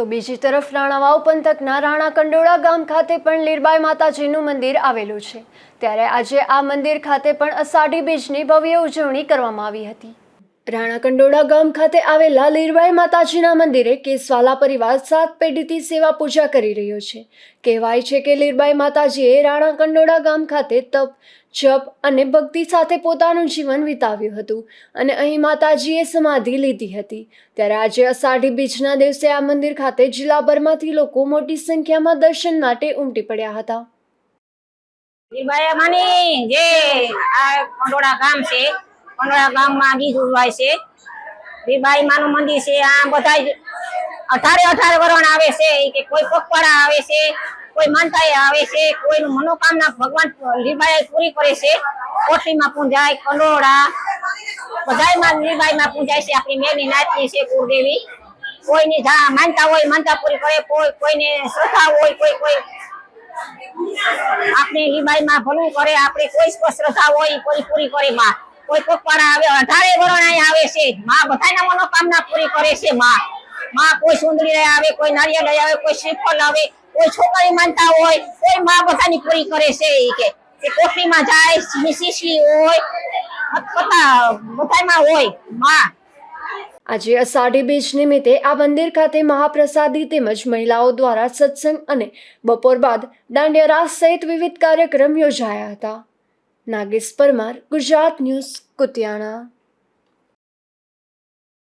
તો બીજી તરફ રાણાવાવ પંથકના રાણા કંડોળા ગામ ખાતે પણ લીરબાઈ માતાજીનું મંદિર આવેલું છે. ત્યારે આજે આ મંદિર ખાતે પણ અષાઢી બીજની ભવ્ય ઉજવણી કરવામાં આવી હતી. રાણા કંડોળા ગામ ખાતે આવેલા લીરબાઈ માતાજીના મંદિરે કેસવાલા પરિવાર સાત પેઢીથી સેવા પૂજા કરી રહ્યો છે. કહેવાય છે કે લીરબાઈ માતાજીએ રાણા કંડોળા ગામ ખાતે તપ, જપ અને ભક્તિ સાથે પોતાનું જીવન વિતાવ્યું હતું અને અહીં માતાજીએ સમાધિ લીધી હતી. ત્યારે આજે અષાઢી બીજના દિવસે આ મંદિર ખાતે જિલ્લાભરમાંથી લોકો મોટી સંખ્યામાં દર્શન માટે ઉમટી પડ્યા હતા. લીરબાઈ આ ગામ છે કંડોળા ગામમાં ગીત ઉજવાય છે. લીરબાઈ માનું મંદિર છે. આ બધા અઢારે અઢાર વરણ આવે છે. કે કોઈ પગપાળા આવે છે, કોઈ માનતાએ આવે છે, કોઈનું મનોકામના ભગવાન લીબાઈ પૂરી કરે છે. કોઠલીમાં પૂંજાય, કંડોળા, બધાયમાં લીરબાઈમાં પૂંજાય છે. આપણી મેની નાતની છે કુળદેવી. કોઈની માનતા હોય, માનતા પૂરી કરે. કોઈ કોઈને શ્રદ્ધા હોય, કોઈ કોઈ આપણે લીબાઈ માં ભલું કરે. આપણે કોઈ શ્રદ્ધા હોય કોઈ પૂરી કરે માં કોઈ પગપાળા આવે અઢારે વરણાય આવે છે. માં બધાના મનોકામના પૂરી કરે છે, માં. માં કોઈ સુંદરી લઈ આવે, કોઈ નારિયેળ લઈ આવે, કોઈ શ્રીફળ આવે કોઈ છોકરી માનતા હોય, કોઈ માં બધાની પૂરી કરે છે એ કે. એ કોઠીમાં જાય શીશી હોય બધા બધામાં હોય, માં. આજે અષાઢી બીજ નિમિત્તે આ મંદિર ખાતે મહાપ્રસાદી તેમજ મહિલાઓ દ્વારા સત્સંગ અને બપોર બાદ દાંડિયા રાસ સહિત વિવિધ કાર્યક્રમ યોજાયા હતા. નાગેશ પરમાર ગુજરાત ન્યૂઝ કુતિયાણા.